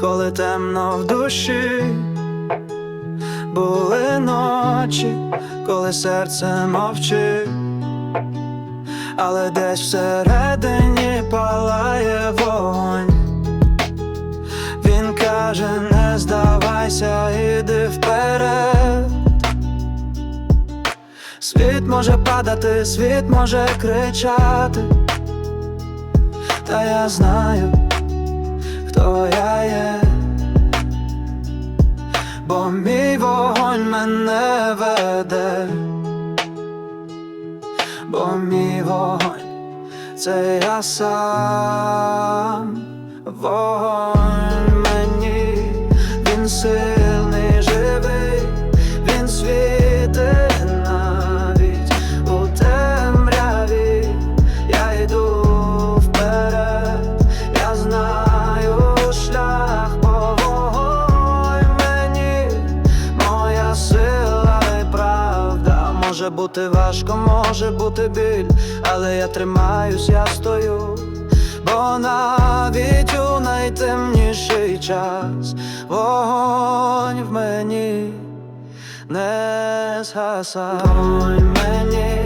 коли темно в душі, були ночі, коли серце мовчить, але десь всередині палає вогонь. Він каже, не здавайся, іди вперед. Світ може падати, світ може кричати, та я знаю, хто я є, бо мій вогонь мене веде, бо мій вогонь це я сам. Вогонь Може бути важко, може бути біль, але я тримаюсь, я стою. Бо навіть у найтемніший час вогонь в мені не згаса Вогонь мені,